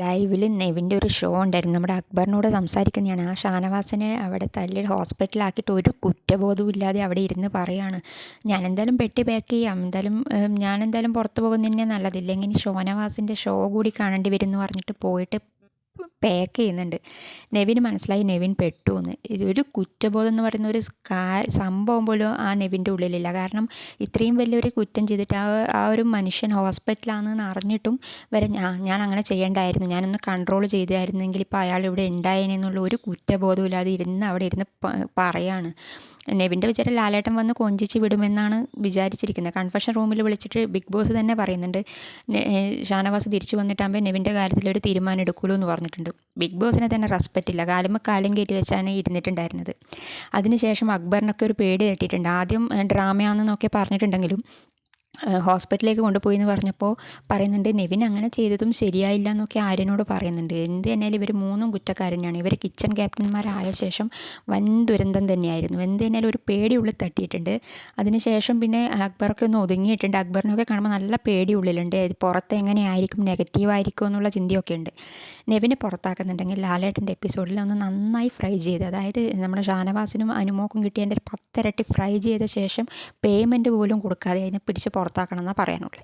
ലൈവിൽ നെവിന്റെ ഒരു ഷോ ഉണ്ടായിരുന്നു. നമ്മുടെ അക്ബറിനോട് സംസാരിക്കുന്നതാണ്. ആ ഷാനവാസിനെ അവിടെ തല്ലി ഹോസ്പിറ്റലാക്കിയിട്ട് ഒരു കുറ്റബോധവും ഇല്ലാതെ അവിടെ ഇരുന്ന് പറയാണ്. ഞാനെന്തായാലും പെട്ടി പാക്ക് ചെയ്യാം. എന്തായാലും ഞാനെന്തായാലും പുറത്തു പോകുന്നതിനെ നല്ലതില്ലെങ്കിൽ ഷോനവാസിന്റെ ഷോ കൂടി കാണേണ്ടി വരും എന്ന് പറഞ്ഞിട്ട് പോയിട്ട് പാക്ക് ചെയ്യുന്നുണ്ട്. നെവിന് മനസ്സിലായി നെവിൻ പെട്ടു എന്ന് ഇതൊരു കുറ്റബോധം എന്ന് പറയുന്ന ഒരു സംഭവം പോലും ആ നെവിന്റെ ഉള്ളിലില്ല. കാരണം ഇത്രയും വലിയൊരു കുറ്റം ചെയ്തിട്ട് ആ ആ ഒരു മനുഷ്യൻ ഹോസ്പിറ്റലാണെന്ന് അറിഞ്ഞിട്ടും വരെ ഞാൻ ഞാൻ അങ്ങനെ ചെയ്യേണ്ടായിരുന്നു. ഞാനൊന്ന് കൺട്രോൾ ചെയ്തായിരുന്നെങ്കിൽ ഇപ്പോൾ അയാൾ ഇവിടെ ഉണ്ടായേനെന്നുള്ള ഒരു കുറ്റബോധമില്ലാതെ ഇരുന്ന് അവിടെ ഇരുന്ന് പറയാണ്. നെവിന്റെ വിചാരം ലാലേട്ടൻ വന്ന് കൊഞ്ചിച്ച് വിടുമെന്നാണ് വിചാരിച്ചിരിക്കുന്നത്. കൺഫഷൻ റൂമിൽ വിളിച്ചിട്ട് ബിഗ് ബോസ് തന്നെ പറയുന്നുണ്ട്. ഷാനവാസ് തിരിച്ചു വന്നിട്ടാകുമ്പോൾ നെവിന്റെ കാര്യത്തിൽ ഒരു തീരുമാനം എടുക്കുള്ളൂ എന്ന് പറഞ്ഞിട്ടുണ്ട്. ബിഗ് ബോസിനെ തന്നെ റെസ്പെക്റ്റ് ഇല്ല. കാലുമ്പോൾ കാലം കയറ്റി വെച്ചാണ് ഇരുന്നിട്ടുണ്ടായിരുന്നത്. അതിനുശേഷം അക്ബറിനൊക്കെ ഒരു പേടി തട്ടിയിട്ടുണ്ട്. ആദ്യം ഡ്രാമയാണെന്നൊക്കെ പറഞ്ഞിട്ടുണ്ടെങ്കിലും ഹോസ്പിറ്റലിലേക്ക് കൊണ്ടുപോയി എന്ന് പറഞ്ഞപ്പോൾ പറയുന്നുണ്ട് നെവിൻ അങ്ങനെ ചെയ്തതും ശരിയായില്ല എന്നൊക്കെ ആര്യനോട് പറയുന്നുണ്ട്. എന്ത് തന്നെയാലും ഇവർ മൂന്നും കുറ്റക്കാരനാണ്. ഇവർ കിച്ചൺ ക്യാപ്റ്റന്മാരായ ശേഷം വൻ ദുരന്തം തന്നെയായിരുന്നു. എന്ത് തന്നെയാലും ഒരു പേടി ഉള്ളിൽ തട്ടിയിട്ടുണ്ട്. അതിനുശേഷം പിന്നെ അക്ബറൊക്കെ ഒന്ന് ഒതുങ്ങിയിട്ടുണ്ട്. അക്ബറിനൊക്കെ കാണുമ്പോൾ നല്ല പേടി ഉള്ളിലുണ്ട്. പുറത്ത് എങ്ങനെയായിരിക്കും നെഗറ്റീവ് ആയിരിക്കും എന്നുള്ള ചിന്തയൊക്കെ ഉണ്ട്. നെവിനെ പുറത്താക്കുന്നുണ്ടെങ്കിൽ ലാലേട്ടന്റെ എപ്പിസോഡിൽ ഒന്ന് നന്നായി ഫ്രൈ ചെയ്ത് അതായത് നമ്മുടെ ഷാനവാസിനും അനുമോക്കും കിട്ടിയതിന്റെ പത്തിരട്ടി ഫ്രൈ ചെയ്ത ശേഷം പേയ്മെന്റ് പോലും കൊടുക്കാതെ അതിനെ പിടിച്ച് പുറത്താക്കണം എന്നാണ് പറയാനുള്ളത്